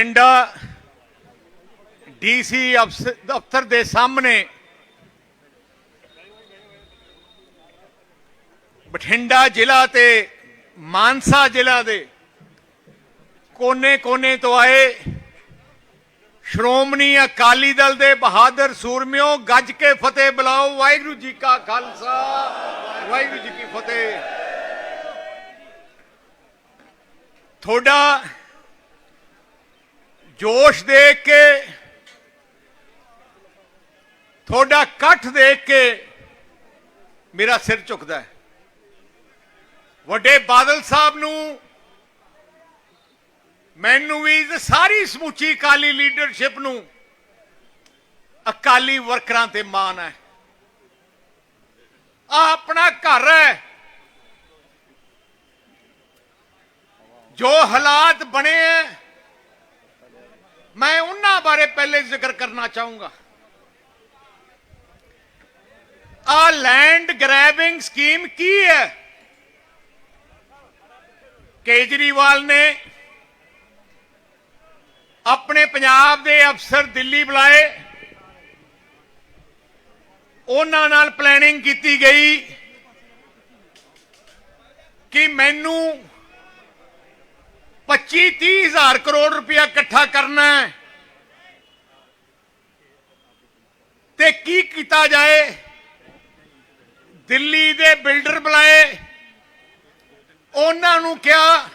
ਪਿੰਡਾ ਡੀਸੀ ਦਫ਼ਤਰ ਦੇ ਸਾਹਮਣੇ ਬਠਿੰਡਾ ਜ਼ਿਲ੍ਹਾ ਤੇ ਮਾਨਸਾ ਜ਼ਿਲ੍ਹਾ ਦੇ ਕੋਨੇ-ਕੋਨੇ ਤੋਂ ਆਏ ਸ਼੍ਰੋਮਣੀ ਅਕਾਲੀ ਦਲ ਦੇ ਬਹਾਦਰ ਸੂਰਮਿਓ, ਗੱਜ ਕੇ ਫਤਿਹ ਬੁਲਾਓ। ਵਾਹਿਗੁਰੂ ਜੀ ਕਾ ਖਾਲਸਾ, ਵਾਹਿਗੁਰੂ ਜੀ ਕੀ ਫਤਿਹ। ਤੁਹਾਡਾ ਜੋਸ਼ ਦੇਖ ਕੇ, ਤੁਹਾਡਾ ਇਕੱਠ ਦੇਖ ਕੇ ਮੇਰਾ ਸਿਰ ਝੁਕਦਾ ਹੈ। ਵੱਡੇ ਬਾਦਲ ਸਾਹਿਬ ਨੂੰ ਮੈਨੂੰ ਵੀ ਤੇ ਸਾਰੀ ਸਮੁੱਚੀ ਅਕਾਲੀ ਲੀਡਰਸ਼ਿਪ ਨੂੰ ਅਕਾਲੀ ਵਰਕਰਾਂ ਤੇ ਮਾਣ ਹੈ। ਆ ਆਪਣਾ ਘਰ ਹੈ। ਜੋ ਹਾਲਾਤ ਬਣੇ ਹੈ ਮੈਂ ਉਹਨਾਂ ਬਾਰੇ ਪਹਿਲੇ ਜ਼ਿਕਰ ਕਰਨਾ ਚਾਹੂੰਗਾ। ਆ ਲੈਂਡ ਗ੍ਰੈਬਿੰਗ ਸਕੀਮ ਕੀ ਹੈ? ਕੇਜਰੀਵਾਲ ਨੇ ਆਪਣੇ ਪੰਜਾਬ ਦੇ ਅਫਸਰ ਦਿੱਲੀ ਬੁਲਾਏ। ਉਹਨਾਂ ਨਾਲ ਪਲੈਨਿੰਗ ਕੀਤੀ ਗਈ ਕਿ ਮੈਨੂੰ 25 30 ਹਜ਼ਾਰ ਕਰੋੜ ਰੁਪਇਆ ਇਕੱਠਾ ਕਰਨਾ ਹੈ। ਤੇ ਕੀ ਕੀਤਾ ਜਾਏ? ਦਿੱਲੀ ਦੇ ਬਿਲਡਰ ਬੁਲਾਏ। ਉਹਨਾਂ ਨੂੰ ਕਿਹਾ,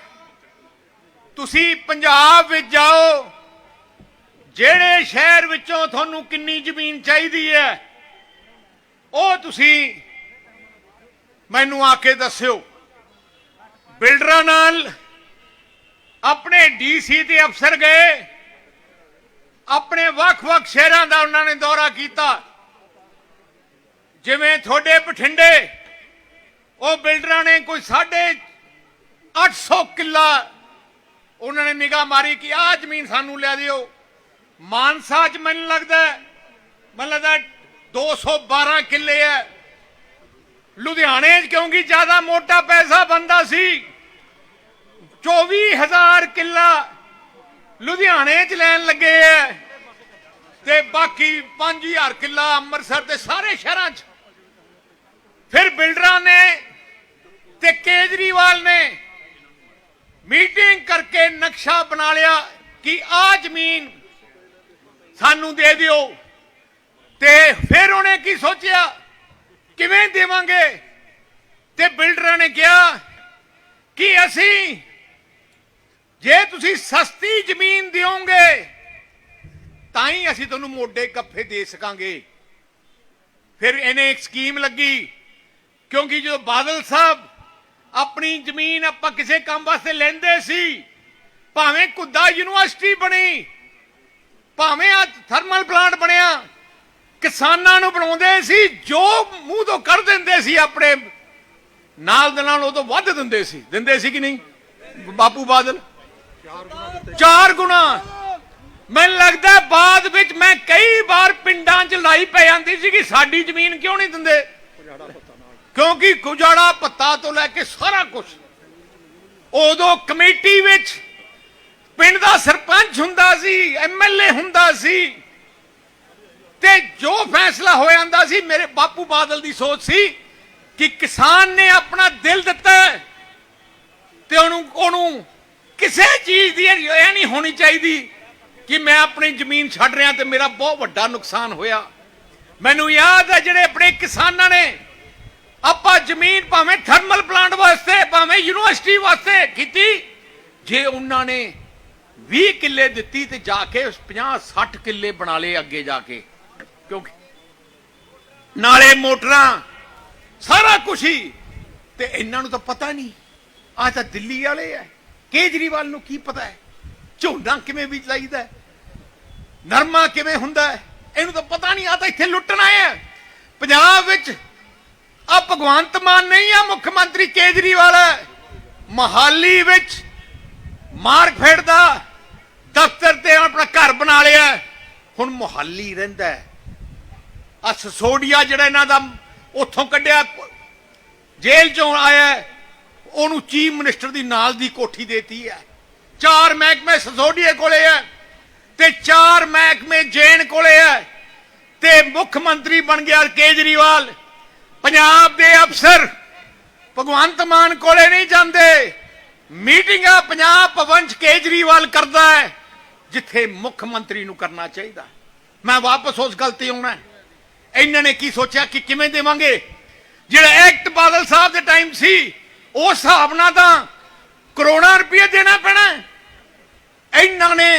ਤੁਸੀਂ ਪੰਜਾਬ ਵਿੱਚ ਜਾਓ। ਜਿਹੜੇ ਸ਼ਹਿਰ ਵਿੱਚੋਂ ਤੁਹਾਨੂੰ ਕਿੰਨੀ ਜ਼ਮੀਨ ਚਾਹੀਦੀ ਹੈ, ਉਹ ਤੁਸੀਂ ਮੈਨੂੰ ਆ ਕੇ ਦੱਸਿਓ। ਬਿਲਡਰਾਂ ਨਾਲ ਆਪਣੇ ਡੀਸੀ ਤੇ ਅਫਸਰ ਗਏ। ਆਪਣੇ ਵੱਖ-ਵੱਖ ਸ਼ਹਿਰਾਂ ਦਾ ਉਹਨਾਂ ਨੇ ਦੌਰਾ ਕੀਤਾ। ਜਿਵੇਂ ਤੁਹਾਡੇ ਬਠਿੰਡੇ ਉਹ ਬਿਲਡਰਾਂ ਨੇ ਕੋਈ ਸਾਢੇ 800 ਕਿੱਲਾ ਉਹਨਾਂ ਨੇ ਨਿਗਾਹ ਮਾਰੀ ਕਿ ਆਹ ਜ਼ਮੀਨ ਸਾਨੂੰ ਲੈ ਦਿਓ। ਮਾਨਸਾ ਚ ਮੈਨੂੰ ਲੱਗਦਾ ਹੈ, ਮੈਨੂੰ ਲੱਗਦਾ 212 ਕਿੱਲੇ ਹੈ। ਲੁਧਿਆਣੇ ਚ ਕਿਉਂਕਿ ਜ਼ਿਆਦਾ ਮੋਟਾ ਪੈਸਾ ਬੰਦਾ ਸੀ। 24000 ਕਿੱਲਾ ਲੁਧਿਆਣੇ ਚ ਲੈਣ ਲੱਗੇ ਐ ਤੇ ਬਾਕੀ 5000 ਕਿੱਲਾ ਅੰਮ੍ਰਿਤਸਰ ਦੇ ਸਾਰੇ ਸ਼ਹਿਰਾਂ ਚ। ਫਿਰ ਬਿਲਡਰਾਂ ਨੇ ਤੇ ਕੇਜਰੀਵਾਲ ਨੇ ਮੀਟਿੰਗ ਕਰਕੇ ਨਕਸ਼ਾ ਬਣਾ ਲਿਆ ਕਿ ਆ ਜ਼ਮੀਨ ਸਾਨੂੰ ਦੇ ਦਿਓ। ਤੇ ਫਿਰ ਉਹਨੇ ਕੀ ਸੋਚਿਆ? ਕਿਵੇਂ ਦੇਵਾਂਗੇ? ਤੇ ਬਿਲਡਰਾਂ ਨੇ ਕਿਹਾ ਕਿ ਅਸੀਂ ਜੇ ਤੁਸੀਂ ਸਸਤੀ ਜ਼ਮੀਨ ਦਿਓਗੇ ਤਾਂ ਹੀ ਅਸੀਂ ਤੁਹਾਨੂੰ ਮੋਢੇ ਕੱਫੇ ਦੇ ਸਕਾਂਗੇ। ਫਿਰ ਇਹਨੇ ਇੱਕ ਸਕੀਮ ਲੱਗੀ, ਕਿਉਂਕਿ ਜਦੋਂ ਬਾਦਲ ਸਾਹਿਬ ਆਪਣੀ ਜ਼ਮੀਨ ਆਪਾਂ ਕਿਸੇ ਕੰਮ ਵਾਸਤੇ ਲੈਂਦੇ ਸੀ, ਭਾਵੇਂ ਕੁੱਦਾ ਯੂਨੀਵਰਸਿਟੀ ਬਣੀ, ਭਾਵੇਂ ਆ ਥਰਮਲ ਪਲਾਂਟ ਬਣਿਆ, ਕਿਸਾਨਾਂ ਨੂੰ ਬਣਾਉਂਦੇ ਸੀ, ਜੋ ਮੂੰਹ ਤੋਂ ਕਰ ਦਿੰਦੇ ਸੀ ਆਪਣੇ, ਨਾਲ ਦੇ ਨਾਲ ਉਹ ਤੋਂ ਵੱਧ ਦਿੰਦੇ ਸੀ। ਦਿੰਦੇ ਸੀ ਕਿ ਨਹੀਂ? ਬਾਪੂ ਬਾਦਲ? ਚਾਰ ਗੁਣਾ। ਮੈਨੂੰ ਲੱਗਦਾ ਬਾਅਦ ਵਿੱਚ ਮੈਂ ਕਈ ਵਾਰ ਪਿੰਡਾਂ 'ਚ ਲਾਈ ਪੈ ਜਾਂਦੀ ਸੀ ਕਿ ਸਾਡੀ ਜ਼ਮੀਨ ਕਿਉਂ ਨਹੀਂ ਦਿੰਦੇ? ਕਿਉਂਕਿ ਗੁਜਾੜਾ ਪੱਤਾ ਤੋਂ ਲੈ ਕੇ ਸਾਰਾ ਕੁਝ ਉਦੋਂ ਕਮੇਟੀ ਵਿੱਚ ਪਿੰਡ ਦਾ ਸਰਪੰਚ ਹੁੰਦਾ ਸੀ ਐਮਐਲਏ ਹੁੰਦਾ ਸੀ ਤੇ ਜੋ ਫੈਸਲਾ ਹੋ ਜਾਂਦਾ ਸੀ, ਮੇਰੇ ਬਾਪੂ ਬਾਦਲ ਦੀ ਸੋਚ ਸੀ ਕਿ ਕਿਸਾਨ ਨੇ ਆਪਣਾ ਦਿਲ ਦਿੱਤਾ ਤੇ ਉਹਨੂੰ ਉਹਨੂੰ ਕਿਸੇ ਚੀਜ਼ ਦੀ ਇਹ ਨਹੀਂ ਹੋਣੀ ਚਾਹੀਦੀ ਕਿ ਮੈਂ ਆਪਣੀ ਜ਼ਮੀਨ ਛੱਡ ਰਿਹਾ ਤੇ ਮੇਰਾ ਬਹੁਤ ਵੱਡਾ ਨੁਕਸਾਨ ਹੋਇਆ। ਮੈਨੂੰ ਯਾਦ ਹੈ ਜਿਹੜੇ ਆਪਣੇ ਕਿਸਾਨਾਂ ਨੇ ਆਪਾਂ ਜ਼ਮੀਨ ਭਾਵੇਂ ਥਰਮਲ ਪਲਾਂਟ ਵਾਸਤੇ, ਭਾਵੇਂ ਯੂਨੀਵਰਸਿਟੀ ਵਾਸਤੇ ਕੀਤੀ, ਜੇ ਉਹਨਾਂ ਨੇ 20 ਕਿੱਲੇ ਦਿੱਤੀ ਤੇ ਜਾ ਕੇ 50 60 ਕਿੱਲੇ ਬਣਾ ਲਏ ਅੱਗੇ ਜਾ ਕੇ, ਕਿਉਂਕਿ ਨਾਲੇ ਮੋਟਰਾਂ, ਸਾਰਾ ਕੁਝ ਹੀ, ਤੇ ਇਹਨਾਂ ਨੂੰ ਤਾਂ ਪਤਾ ਨਹੀਂ ਆ ਤਾਂ ਦਿੱਲੀ ਵਾਲੇ ਐ ਕੇਜਰੀਵਾਲ ਨੂੰ ਕੀ ਪਤਾ ਹੈ? ਝੋਨਾ ਕਿਵੇਂ ਬੀਜ ਲਾਈਦਾ ਹੈ? ਨਰਮਾ ਕਿਵੇਂ ਹੁੰਦਾ ਹੈ? ਇਹਨੂੰ ਤਾਂ ਪਤਾ ਨਹੀਂ ਆ ਤਾਂ ਇੱਥੇ ਲੁੱਟਣ ਆਏ ਪੰਜਾਬ ਵਿੱਚ ਆ ਭਗਵੰਤ ਮਾਨ ਨਹੀਂ ਆ, ਮੁੱਖ ਮੰਤਰੀ ਕੇਜਰੀਵਾਲ। ਹੈ ਮਹਾਲੀ ਵਿੱਚ ਮਾਰ ਫੇੜਦਾ ਦਫ਼ਤਰ ਤੇ ਆਪਣਾ ਘਰ ਬਣਾ ਲਿਆ ਹੁਣ ਮੋਹਾਲੀ ਰਹਿੰਦਾ ਹੈ। ਆ ਸਸੋਡੀਆ ਜਿਹੜਾ ਇਹਨਾਂ ਦਾ ਉੱਥੋਂ ਕੱਢਿਆ, ਜੇਲ੍ਹ ਚੋਂ ਆਇਆ ਉਹਨੂੰ ਚੀਫ ਮਿਨਿਸਟਰ ਦੀ ਨਾਲ ਦੀ ਕੋਠੀ ਦੇਤੀ ਹੈ। ਚਾਰ ਮਹਿਕਮੇ ਸਸੋਡੀਏ ਕੋਲੇ ਹੈ ਤੇ ਚਾਰ ਮਹਿਕਮੇ ਜੈਨ ਕੋਲੇ ਹੈ ਤੇ ਮੁੱਖ ਮੰਤਰੀ ਬਣ ਗਿਆ ਕੇਜਰੀਵਾਲ। ਪੰਜਾਬ ਦੇ ਅਫਸਰ ਭਗਵੰਤ ਮਾਨ ਕੋਲੇ ਨਹੀਂ ਜਾਂਦੇ। ਮੀਟਿੰਗਾਂ ਪੰਜਾਬ ਭਵਨ ਚ ਕੇਜਰੀਵਾਲ ਕਰਦਾ ਹੈ, ਜਿੱਥੇ ਮੁੱਖ ਮੰਤਰੀ ਨੂੰ ਕਰਨਾ ਚਾਹੀਦਾ। ਮੈਂ ਵਾਪਸ ਉਸ ਗੱਲ ਤੇ ਆਉਣਾ ਇਹਨਾਂ ਨੇ ਕੀ ਸੋਚਿਆ ਕਿ ਕਿਵੇਂ ਦੇਵਾਂਗੇ? ਜਿਹੜਾ ਐਕਟ ਬਾਦਲ ਸਾਹਿਬ ਦੇ ਟਾਈਮ ਸੀ ਉਸ ਹਿਸਾਬ ਨਾਲ ਤਾਂ ਕਰੋੜਾਂ ਰੁਪਏ ਦੇਣਾ ਪੈਣਾ ਇਹਨਾਂ ਨੇ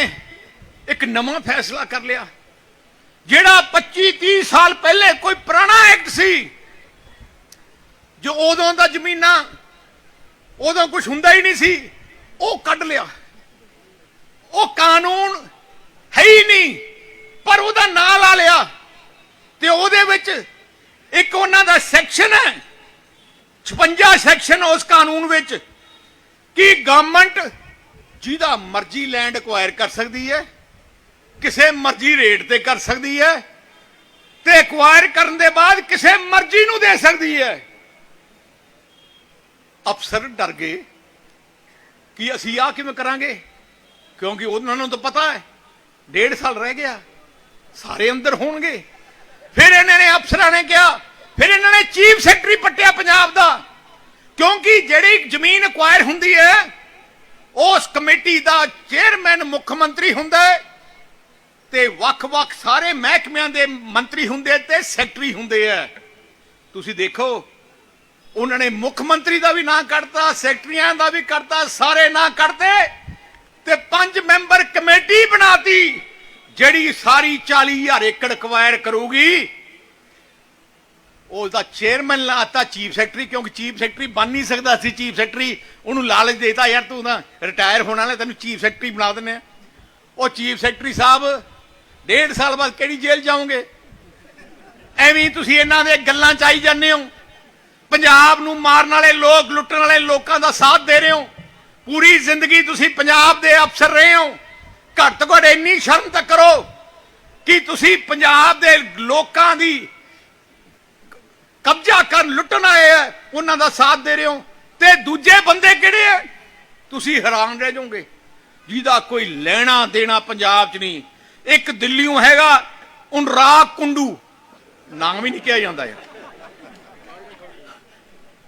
ਇੱਕ ਨਵਾਂ ਫੈਸਲਾ ਕਰ ਲਿਆ। ਜਿਹੜਾ 25 30 ਸਾਲ ਪਹਿਲੇ ਕੋਈ ਪੁਰਾਣਾ ਐਕਟ ਸੀ, ਜੋ ਉਦੋਂ ਦਾ ਜ਼ਮੀਨਾਂ ਉਦੋਂ ਕੁਝ ਹੁੰਦਾ ਹੀ ਨਹੀਂ ਸੀ, ਉਹ ਕੱਢ ਲਿਆ। ਉਹ ਕਾਨੂੰਨ ਹੈ ਹੀ ਨਹੀਂ, ਪਰ ਉਹਦਾ ਨਾਂ ਲਾ ਲਿਆ। ਤੇ ਉਹਦੇ ਵਿੱਚ ਇੱਕ ਉਹਨਾਂ ਦਾ ਸੈਕਸ਼ਨ ਹੈ 56 ਸੈਕਸ਼ਨ ਉਸ ਕਾਨੂੰਨ ਵਿੱਚ ਕਿ ਗਵਰਨਮੈਂਟ ਜਿਹਦਾ ਮਰਜ਼ੀ ਲੈਂਡ ਐਕਵਾਇਰ ਕਰ ਸਕਦੀ ਹੈ, ਕਿਸੇ ਮਰਜ਼ੀ ਰੇਟ ਤੇ ਕਰ ਸਕਦੀ ਹੈ ਤੇ ਐਕਵਾਇਰ ਕਰਨ ਦੇ ਬਾਅਦ ਕਿਸੇ ਮਰਜ਼ੀ ਨੂੰ ਦੇ ਸਕਦੀ ਹੈ। ਅਫਸਰ ਡਰ ਗਏ ਕਿ ਅਸੀਂ ਆ ਕਿਵੇਂ ਕਰਾਂਗੇ? ਕਿਉਂਕਿ ਉਹਨਾਂ ਨੂੰ ਤਾਂ ਪਤਾ ਹੈ, ਡੇਢ ਸਾਲ ਰਹਿ ਗਿਆ, ਸਾਰੇ ਅੰਦਰ ਹੋਣਗੇ। ਫਿਰ ਇਹਨਾਂ ਨੇ ਅਫਸਰਾਂ ਨੇ ਕਿਹਾ, ਫਿਰ ਇਹਨਾਂ ਨੇ ਚੀਫ ਸੈਕਟਰੀ ਪੱਟਿਆ ਪੰਜਾਬ ਦਾ ਕਿਉਂਕਿ ਜਿਹੜੀ ਜ਼ਮੀਨ ਐਕਵਾਇਰ ਹੁੰਦੀ ਹੈ, ਉਸ ਕਮੇਟੀ ਦਾ ਚੇਅਰਮੈਨ ਮੁੱਖ ਮੰਤਰੀ ਹੁੰਦਾ ਹੈ ਤੇ ਵੱਖ-ਵੱਖ ਸਾਰੇ ਮਹਿਕਮਿਆਂ ਦੇ ਮੰਤਰੀ ਹੁੰਦੇ ਤੇ ਸੈਕਟਰੀ ਹੁੰਦੇ ਆ। ਤੁਸੀਂ ਦੇਖੋ, ਉਹਨਾਂ ਨੇ ਮੁੱਖ ਮੰਤਰੀ ਦਾ ਵੀ ਨਾਂ ਕੱਢਤਾ ਸੈਕਟਰੀਆਂ ਦਾ ਵੀ ਕੱਢਤਾ ਸਾਰੇ ਨਾਂ ਕੱਢਦੇ ਤੇ ਪੰਜ ਮੈਂਬਰ ਕਮੇਟੀ ਬਣਾਤੀ, ਜਿਹੜੀ ਸਾਰੀ 40000 ਏਕੜ ਐਕਵਾਇਰ ਕਰੂਗੀ। ਉਹਦਾ ਚੇਅਰਮੈਨ ਲਾਤਾ ਚੀਫ ਸੈਕਟਰੀ ਕਿਉਂਕਿ ਚੀਫ ਸੈਕਟਰੀ ਬਣ ਨਹੀਂ ਸਕਦਾ ਸੀ ਚੀਫ ਸੈਕਟਰੀ ਉਹਨੂੰ ਲਾਲਚ ਦੇਤਾ, ਯਾਰ ਤੂੰ ਤਾਂ ਰਿਟਾਇਰ ਹੋਣ ਵਾਲਾ, ਤੈਨੂੰ ਚੀਫ ਸੈਕਟਰੀ ਬਣਾ ਦਿੰਦੇ ਆ ਉਹ ਚੀਫ ਸੈਕਟਰੀ ਸਾਹਿਬ ਡੇਢ ਸਾਲ ਬਾਅਦ ਕਿਹੜੀ ਜੇਲ੍ਹ ਜਾਓਗੇ? ਐਵੇਂ ਤੁਸੀਂ ਇਹਨਾਂ ਦੇ ਗੱਲਾਂ ਚ ਆਈ ਜਾਂਦੇ ਹੋ। ਪੰਜਾਬ ਨੂੰ ਮਾਰਨ ਵਾਲੇ ਲੋਕ, ਲੁੱਟਣ ਵਾਲੇ ਲੋਕਾਂ ਦਾ ਸਾਥ ਦੇ ਰਹੇ ਹੋ। ਪੂਰੀ ਜ਼ਿੰਦਗੀ ਤੁਸੀਂ ਪੰਜਾਬ ਦੇ ਅਫਸਰ ਰਹੇ ਹੋ। ਘੱਟ ਤੋਂ ਘੱਟ ਇੰਨੀ ਸ਼ਰਮ ਤਾਂ ਕਰੋ ਕਿ ਤੁਸੀਂ ਪੰਜਾਬ ਦੇ ਲੋਕਾਂ ਦੀ ਕਬਜ਼ਾ ਕਰਨ ਲੁੱਟਣ ਆਏ ਆ, ਉਹਨਾਂ ਦਾ ਸਾਥ ਦੇ ਰਹੇ ਹੋ। ਤੇ ਦੂਜੇ ਬੰਦੇ ਕਿਹੜੇ ਆ? ਤੁਸੀਂ ਹੈਰਾਨ ਰਹਿ ਜਾਓਗੇ। ਜਿਹਦਾ ਕੋਈ ਲੈਣਾ ਦੇਣਾ ਪੰਜਾਬ 'ਚ ਨਹੀਂ। ਇੱਕ ਦਿੱਲੀੋਂ ਹੈਗਾ ਉਨਰਾਗ ਕੁੰਡੂ। ਨਾਮ ਵੀ ਨਹੀਂ ਕਿਹਾ ਜਾਂਦਾ ਯਾਰ।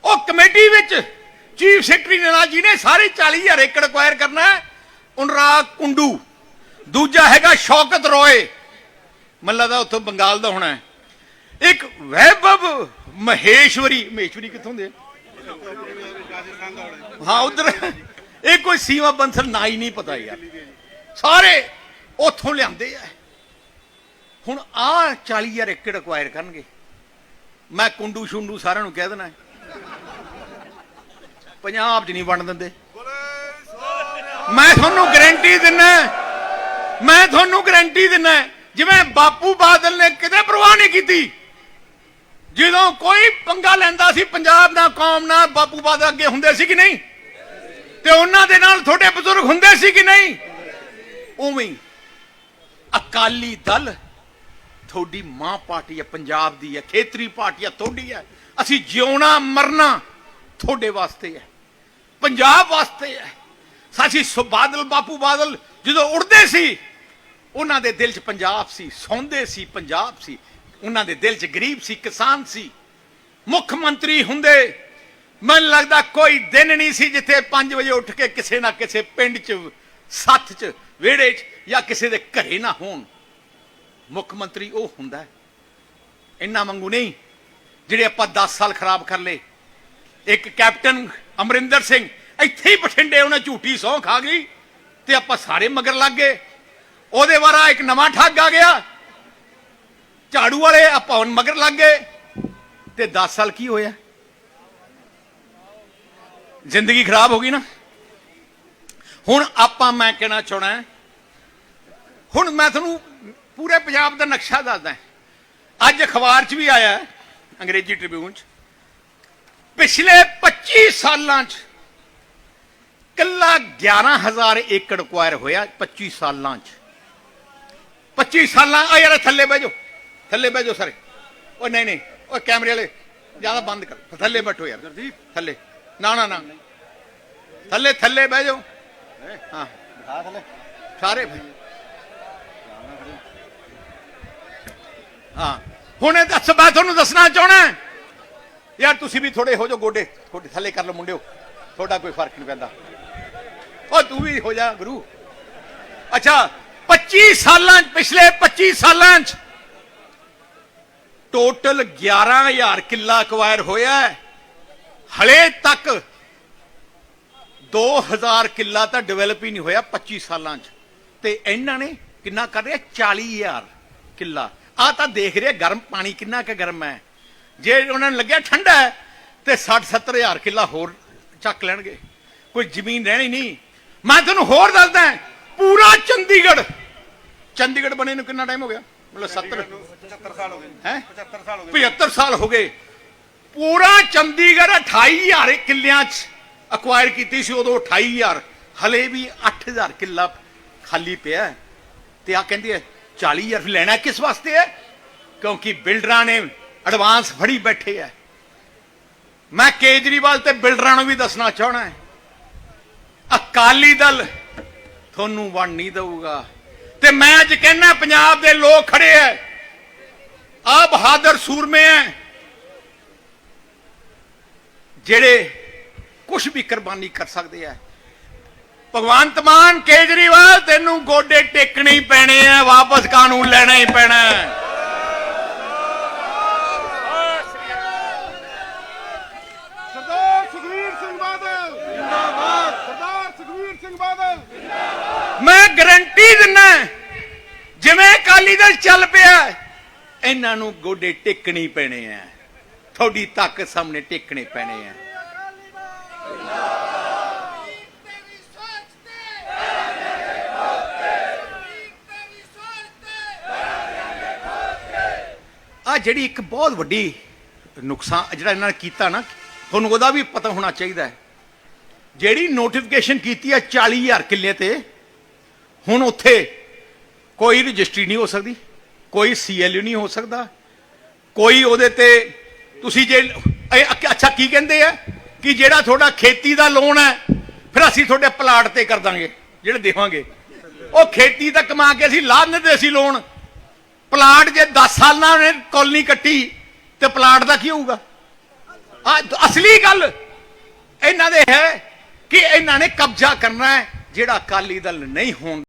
ਉਹ ਕਮੇਟੀ ਵਿੱਚ ਚੀਫ ਸੈਕਟਰੀ ਨੇ ਨਾ ਜਿਹਨੇ ਸਾਰੇ 40000 ਏਕੜ ਐਕਵਾਇਰ ਕਰਨਾ ਹੈ ਉਨਰਾਗ ਕੁੰਡੂ। ਦੂਜਾ ਹੈਗਾ ਸ਼ੌਕਤ ਰੋਏ। ਮੈਨੂੰ ਲੱਗਦਾ ਉੱਥੋਂ ਬੰਗਾਲ ਦਾ ਹੋਣਾ ਹੈ। ਇੱਕ ਵੈਭਵ ਮਹੇਸ਼ਵਰੀ ਮਹੇਸ਼ਵਰੀ ਕਿੱਥੋਂ ਦੇ? ਹਾਂ, ਉਧਰ। ਇਹ ਕੋਈ ਸੀਮਾ ਬੰਸਲ ਨਾ ਹੀ ਨਹੀਂ ਪਤਾ ਯਾਰ। ਸਾਰੇ ਉੱਥੋਂ ਲਿਆਂਦੇ ਆ। ਹੁਣ ਆ 40000 ਏਕੜ ਐਕਵਾਇਰ ਕਰਨਗੇ। ਮੈਂ ਕੁੰਡੂ ਸ਼ੁੰਡੂ ਸਾਰਿਆਂ ਨੂੰ ਕਹਿ ਦੇਣਾ। ਪੰਜਾਬ 'ਚ ਨਹੀਂ ਵੰਡ ਦਿੰਦੇ। ਮੈਂ ਤੁਹਾਨੂੰ ਗਾਰੰਟੀ ਦਿੰਨਾ ਮੈਂ ਤੁਹਾਨੂੰ ਗਾਰੰਟੀ ਦਿੰਨਾ ਜਿਵੇਂ ਬਾਪੂ ਬਾਦਲ ਨੇ ਕਿਤੇ ਪਰਵਾਹ ਨਹੀਂ ਕੀਤੀ। ਜਦੋਂ ਕੋਈ ਪੰਗਾ ਲੈਂਦਾ ਸੀ, ਪੰਜਾਬ ਨਾਲ ਕੌਮ ਨਾਲ ਬਾਪੂ ਬਾਦਲ ਅੱਗੇ ਹੁੰਦੇ ਸੀ ਕਿ ਨਹੀਂ? ਤੇ ਉਹਨਾਂ ਦੇ ਨਾਲ ਤੁਹਾਡੇ ਬਜ਼ੁਰਗ ਹੁੰਦੇ ਸੀ ਕਿ ਨਹੀਂ? ਉਵੇਂ ਅਕਾਲੀ ਦਲ ਤੁਹਾਡੀ ਮਾਂ ਪਾਰਟੀ ਹੈ, ਪੰਜਾਬ ਦੀ ਹੈ, ਖੇਤਰੀ ਪਾਰਟੀ ਹੈ, ਤੁਹਾਡੀ ਹੈ। ਅਸੀਂ ਜਿਉਣਾ, ਮਰਨਾ ਤੁਹਾਡੇ ਵਾਸਤੇ ਹੈ। ਪੰਜਾਬ ਵਾਸਤੇ ਹੈ। ਸਾਸੀ ਸੁ, ਬਾਦਲ, ਬਾਪੂ ਬਾਦਲ ਜਦੋਂ ਉੜਦੇ ਸੀ, ਉਹਨਾਂ ਦੇ ਦਿਲ 'ਚ ਪੰਜਾਬ ਸੀ, ਸੌਂਦੇ ਸੀ, ਪੰਜਾਬ ਸੀ। ਉਹਨਾਂ ਦੇ ਦਿਲ 'ਚ ਗਰੀਬ ਸੀ, ਕਿਸਾਨ ਸੀ। ਮੁੱਖ ਮੰਤਰੀ ਹੁੰਦੇ, ਮੈਨੂੰ ਲੱਗਦਾ ਕੋਈ ਦਿਨ ਨਹੀਂ ਸੀ ਜਿੱਥੇ 5 ਵਜੇ ਉੱਠ ਕੇ ਕਿਸੇ ਨਾ ਕਿਸੇ ਪਿੰਡ 'ਚ, ਸੱਥ 'ਚ, ਵਿਹੜੇ 'ਚ ਜਾਂ ਕਿਸੇ ਦੇ ਘਰੇ ਨਾ ਹੋਣ। ਮੁੱਖ ਮੰਤਰੀ ਉਹ ਹੁੰਦਾ ਹੈ। ਇੰਨਾ ਮੰਗੂ ਨਹੀਂ, ਜਿਹੜੇ ਆਪਾਂ 10 ਸਾਲ ਖਰਾਬ ਕਰ ਲਏ। ਇੱਕ ਕੈਪਟਨ ਅਮਰਿੰਦਰ ਸਿੰਘ, ਇੱਥੇ ਹੀ ਬਠਿੰਡੇ ਉਹਨੇ ਝੂਠੀ ਸੌਂ ਖਾ ਗਈ ਤੇ ਆਪਾਂ ਸਾਰੇ ਮਗਰ ਲੱਗ ਗਏ। ਉਹਦੇ ਵਾਰਾ ਇੱਕ ਨਵਾਂ ਠੱਗ ਆ ਗਿਆ। ਝਾੜੂ ਵਾਲੇ ਆਪਾਂ ਹੁਣ ਮਗਰ ਲੱਗ ਗਏ। ਤੇ 10 ਸਾਲ ਕੀ ਹੋਇਆ? ਜ਼ਿੰਦਗੀ ਖਰਾਬ ਹੋ ਗਈ ਨਾ। ਹੁਣ ਆਪਾਂ ਮੈਂ ਕਹਿਣਾ ਚਾਹਣਾ ਹੁਣ ਮੈਂ ਤੁਹਾਨੂੰ ਪੂਰੇ ਪੰਜਾਬ ਦਾ ਨਕਸ਼ਾ ਦੱਸਦਾ ਅੱਜ ਅਖਬਾਰ 'ਚ ਵੀ ਆਇਆ ਅੰਗਰੇਜ਼ੀ ਟ੍ਰਿਬਿਊਨ 'ਚ। ਪਿਛਲੇ 25 ਸਾਲਾਂ 'ਚ ਕੱਲਾ 11000 ਏਕੜ ਕੁਆਇਰ ਹੋਇਆ 25 ਸਾਲਾਂ 'ਚ। 25 ਸਾਲਾਂ ਆ ਯਾਰ ਥੱਲੇ ਬਹਿ ਜਾਓ। ਥੱਲੇ ਬਹਿ ਜਾਓ ਸਾਰੇ। ਉਹ ਨਹੀਂ ਨਹੀਂ ਉਹ ਕੈਮਰੇ ਵਾਲੇ ਜ਼ਿਆਦਾ ਬੰਦ ਕਰ। ਥੱਲੇ ਬੈਠੋ ਯਾਰ। ਗੁਰਦੀਪ। ਥੱਲੇ। ਨਾ ਨਾ ਨਾ। ਥੱਲੇ ਥੱਲੇ ਬਹਿ ਜਾਓ। ਹਾਂ। ਦਿਖਾ ਥਲੇ। ਸਾਰੇ ਹਾਂ। ਹੁਣ ਇਹ ਦੱਸ ਮੈਂ ਤੁਹਾਨੂੰ ਦੱਸਣਾ ਚਾਹਣਾ। ਯਾਰ ਤੁਸੀਂ ਵੀ ਥੋੜੇ ਹੋ ਜਾਓ ਗੋਡੇ। ਥੋੜੇ ਥੱਲੇ ਕਰ ਲਓ ਮੁੰਡਿਓ। ਤੁਹਾਡਾ ਕੋਈ ਫ਼ਰਕ ਨਹੀਂ ਪੈਂਦਾ। ਉਹ ਤੂੰ ਵੀ ਹੋ ਜਾ ਗੁਰੂ। ਅੱਛਾ 25 ਸਾਲਾਂ ਪਿਛਲੇ 25 ਸਾਲਾਂ 'ਚ ਟੋਟਲ 11000 ਕਿੱਲਾ ਅਕਵਾਇਰ ਹੋਇਆ ਹੈ। ਹਲੇ ਤੱਕ 2000 ਕਿੱਲਾ ਤਾਂ ਡਿਵੈਲਪ ਹੀ ਨਹੀਂ ਹੋਇਆ 25 ਸਾਲਾਂ 'ਚ। ਤੇ ਇਹਨਾਂ ਨੇ ਕਿੰਨਾ ਕਰ ਰਿਹਾ? 40000 ਕਿੱਲਾ। ਆ ਤਾਂ ਦੇਖ ਰਿਹਾ ਗਰਮ ਪਾਣੀ ਕਿੰਨਾ ਕੁ ਗਰਮ ਹੈ। ਜੇ ਉਹਨਾਂ ਨੂੰ ਲੱਗਿਆ ਠੰਡਾ ਹੈ, ਤੇ 60 70000 ਕਿੱਲਾ ਹੋਰ ਚੱਕ ਲੈਣਗੇ। ਕੋਈ ਜ਼ਮੀਨ ਰਹਿਣੀ ਨਹੀਂ। ਮੈਂ ਤੁਹਾਨੂੰ ਹੋਰ ਦੱਸਦਾ, ਪੂਰਾ ਚੰਡੀਗੜ੍ਹ। ਚੰਡੀਗੜ੍ਹ ਬਣੇ ਨੂੰ ਕਿੰਨਾ ਟਾਈਮ ਹੋ ਗਿਆ? ਮਤਲਬ 70 75 ਸਾਲ ਹੋ ਗਏ। ਹੈ? 75 ਸਾਲ ਹੋ ਗਏ। 75 ਸਾਲ ਹੋ ਗਏ। ਪੂਰਾ ਚੰਡੀਗੜ੍ਹ 28000 ਕਿੱਲਿਆਂ 'ਚ ਅਕਵਾਇਰ ਕੀਤੀ ਸੀ ਉਦੋਂ 28000 ਹਲੇ ਵੀ 8000 ਕਿੱਲਾ ਖਾਲੀ ਪਿਆ ਹੈ। ਤੇ ਆ ਕਹਿੰਦੇ ਆ 40000 ਲੈਣਾ ਕਿਸ ਵਾਸਤੇ ਹੈ? ਕਿਉਂਕਿ ਬਿਲਡਰਾਂ ਨੇ ਐਡਵਾਂਸ ਫੜੀ ਬੈਠੇ ਆ ਮੈਂ ਕੇਜਰੀਵਾਲ ਤੇ ਬਿਲਡਰਾਂ ਨੂੰ ਵੀ ਦੱਸਣਾ ਚਾਹਣਾ ਹੈ। ਅਕਾਲੀ ਦਲ ਤੁਹਾਨੂੰ ਵੰਡ ਨਹੀਂ ਦਊਗਾ। ਤੇ ਮੈਂ ਅੱਜ ਕਹਿੰਦਾ, ਪੰਜਾਬ ਦੇ ਲੋਕ ਖੜੇ ਐ। ਆ ਬਹਾਦਰ ਸੂਰਮੇ ਐ। ਜਿਹੜੇ ਕੁਝ ਵੀ ਕੁਰਬਾਨੀ ਕਰ ਸਕਦੇ ਐ। ਭਗਵੰਤ ਮਾਨ ਕੇਜਰੀਵਾਲ, ਤੈਨੂੰ ਗੋਡੇ ਟੇਕਣੇ ਹੀ ਪੈਣੇ ਆ ਵਾਪਸ ਕਾਨੂੰਨ ਲੈਣਾ ਹੀ ਪੈਣਾ ਹੈ। ਸਰਦਾਰ ਸੁਖਵੀਰ ਸਿੰਘ ਬਾਦਲ ਜਿੰਦਾਬਾਦ ਸਰਦਾਰ ਸੁਖਵੀਰ ਸਿੰਘ ਬਾਦਲ ਮੈਂ ਗਰੰਟੀ ਦਿੰਨਾ ਜਿਵੇਂ ਅਕਾਲੀ ਦਲ ਚੱਲ ਪਿਆ ਇਹਨਾਂ ਨੂੰ ਗੋਡੇ ਟੇਕਣੇ ਪੈਣੇ ਆ। ਤੁਹਾਡੀ ਤਾਕਤ ਸਾਹਮਣੇ ਟੇਕਣੇ ਪੈਣੇ ਆ। ਆ ਜਿਹੜੀ ਇੱਕ ਬਹੁਤ ਵੱਡੀ ਨੁਕਸਾਨ ਜਿਹੜਾ ਇਹਨਾਂ ਨੇ ਕੀਤਾ ਨਾ, ਤੁਹਾਨੂੰ ਉਹਦਾ ਵੀ ਪਤਾ ਹੋਣਾ ਚਾਹੀਦਾ ਹੈ। ਜਿਹੜੀ ਨੋਟੀਫਿਕੇਸ਼ਨ ਕੀਤੀ ਹੈ 40000 ਕਿੱਲੇ ਤੇ ਹੁਣ ਉੱਥੇ ਕੋਈ ਰਜਿਸਟਰੀ ਨਹੀਂ ਹੋ ਸਕਦੀ, ਕੋਈ ਸੀਐਲਯੂ ਨਹੀਂ ਹੋ ਸਕਦਾ, ਕੋਈ ਉਹਦੇ ਤੇ ਤੁਸੀਂ ਜੇ ਅੱਛਾ- ਕੀ ਕਹਿੰਦੇ ਆ ਕਿ ਜਿਹੜਾ ਤੁਹਾਡਾ ਖੇਤੀ ਦਾ ਲੋਨ ਹੈ, ਫਿਰ ਅਸੀਂ ਤੁਹਾਡੇ ਪਲਾਟ ਤੇ ਕਰ ਦਾਂਗੇ, ਜਿਹੜੇ ਦੇਵਾਂਗੇ। ਉਹ ਖੇਤੀ ਤਾਂ ਕਮਾ ਕੇ ਅਸੀਂ ਲਾ ਦਿੰਦੇ ਸੀ ਲੋਨ ਪਲਾਟ ਜੇ 10 ਸਾਲਾਂ ਨੇ ਕਾਲਨੀ ਕੱਟੀ ਤੇ ਪਲਾਟ ਦਾ ਕੀ ਹੋਊਗਾ? ਆ, ਅਸਲੀ ਗੱਲ ਇਹਨਾਂ ਦੇ ਹੈ ਕਿ ਇਹਨਾਂ ਨੇ ਕਬਜ਼ਾ ਕਰਨਾ ਹੈ ਜਿਹੜਾ ਅਕਾਲੀ ਦਲ ਨਹੀਂ ਹੋਣ